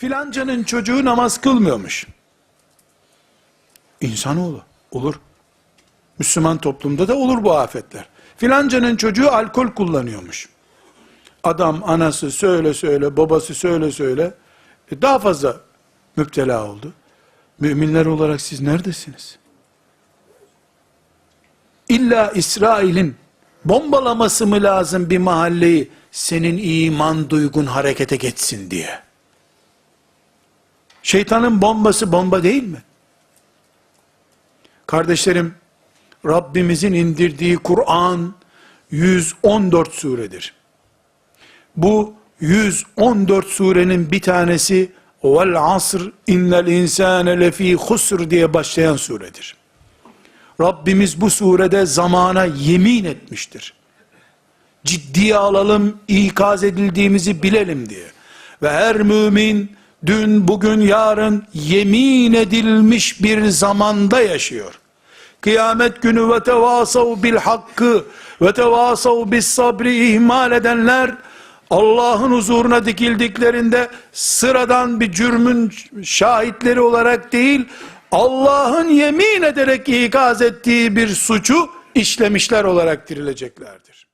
Filancanın çocuğu namaz kılmıyormuş. İnsanoğlu olur. Müslüman toplumda da olur bu afetler. Filancanın çocuğu alkol kullanıyormuş. Adam anası söyle söyle, babası söyle söyle. e, daha fazla müptela oldu. Müminler olarak siz neredesiniz? İlla İsrail'in bombalaması mı lazım bir mahalleyi senin iman duygun harekete geçsin diye? Şeytanın bombası bomba değil mi? Kardeşlerim, Rabbimizin indirdiği Kur'an 114 suredir. Bu 114 surenin bir tanesi vel asr innel insane lefî husr diye başlayan suredir. Rabbimiz bu surede zamana yemin etmiştir. Ciddiye alalım, ikaz edildiğimizi bilelim diye. Ve her mümin dün, bugün, yarın yemin edilmiş bir zamanda yaşıyor. Kıyamet günü ve tevasav bil hakkı ve tevasav bis sabri ihmal edenler Allah'ın huzuruna dikildiklerinde sıradan bir cürmün şahitleri olarak değil, Allah'ın yemin ederek ikaz ettiği bir suçu işlemişler olarak dirileceklerdir.